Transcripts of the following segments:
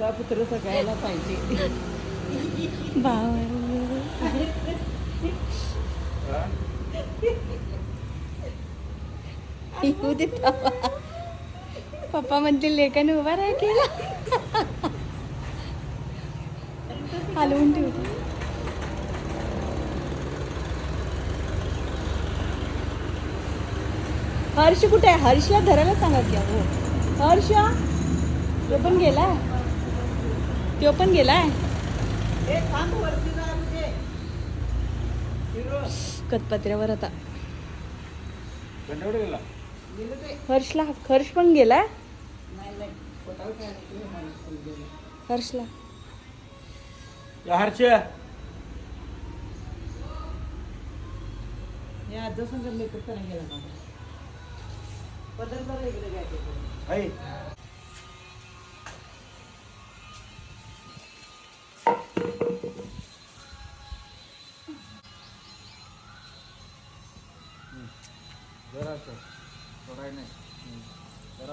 असा पुत्र सगळ्याला पाहिजे. भाव येऊ दे पप्पा म्हणतील लेखन उभा राहा केला. हलवून ठेवते हर्ष कुठे आहे? हर्षला धरायला सांगा की हो हर्ष तो पण गेला तो पण गेलाय. म्हणजे. कतपत्र्यावर आता. हर्षला हर्ष पण गेलाय. हर्षला. हर्ष. मेकअप करायला गेला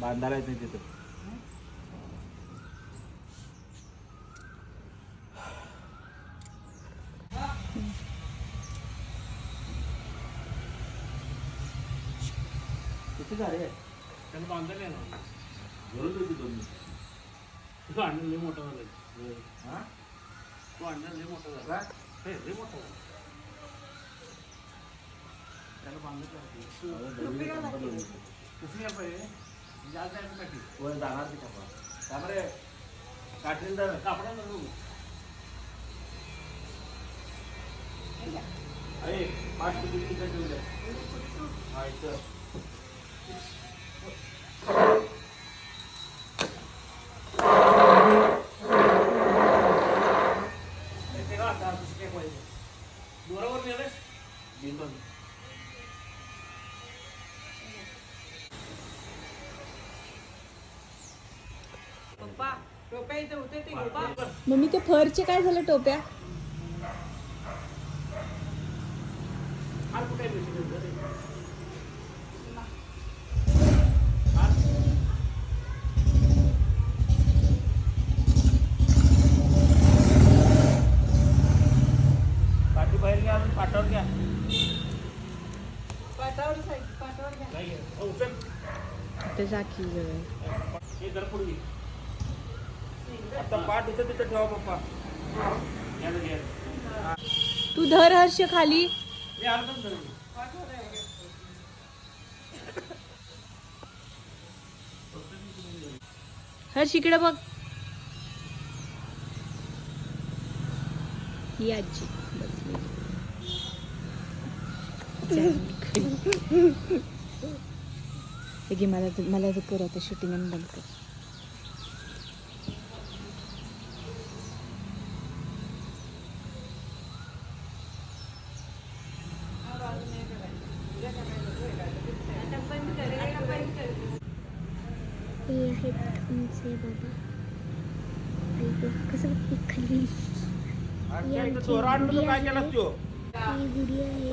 बांधायला येत नाही तिथं. किती झाले? त्याला बांधायला ना. धरून देते तुम्ही तू अण्णा लय मोठा झाला. हा? तू अण्णा लय मोठा झाला? हे? लय मोठा झाला. त्याला घाला की. कसं पाहिजे वर जाणार ते कपडा त्यामुळे काठील तर कापडा नको अरे पाच तिकडे ठेवले हा इथं. का दोरावर बिंदून मम्मी ते फरचे काय झालं टोप्या? बाहेर घ्या अजून पाठावर घ्या. हो चल ते जाकी जरा पुढे घे. आता पाठ इथं तिथं ठेवा पप्पा. तू धर हर्ष खाली. हर्ष इकडे बघ. ही आजी बसली. मला मला ते कर आता शूटिंग आणि बंद कर हे आहेत आमचे बाबा कसं पीक खाली काय केलास तू ही गुढी आहे.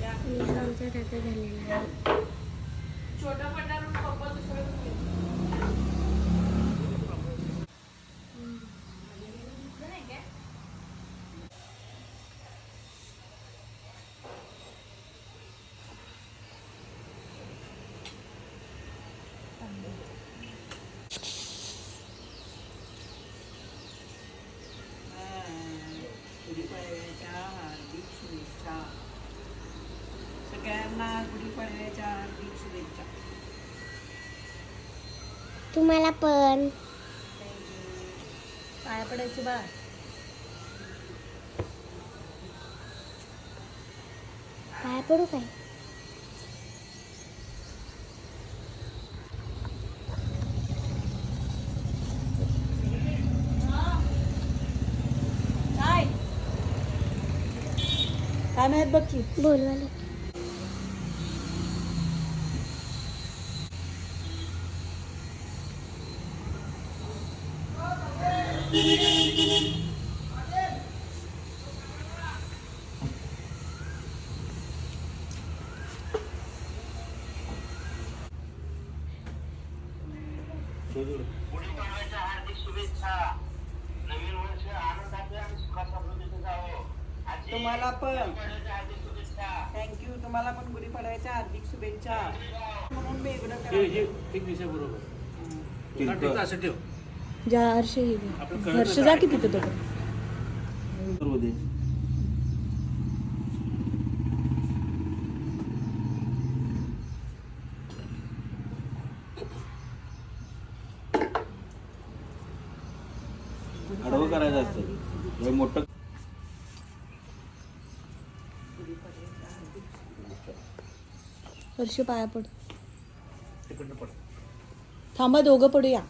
आणि हा आमचा दादा झालेला आहे छोटा पटार पप्पा दुसरं सर्वांना गुढीपाडव्याच्या हार्दिक शुभेच्छा. तुम्हाला पण. पाया पडायचं बा पाया पडू काय? काय? माहीत बघ की. बोलवा तुम्हाला पण. गुढीपाडव्याच्या हार्दिक शुभेच्छा थँक्यू तुम्हाला पण गुढीपाडव्याच्या हार्दिक शुभेच्छा. म्हणून वेगळं करा हे एक असं ठेव. जा हर्ष हर्ष जा की तिथे तो. करू दे आडवं करायचं असतं. मोठं हर्ष पाया पड. थांबा दोघं पडूया.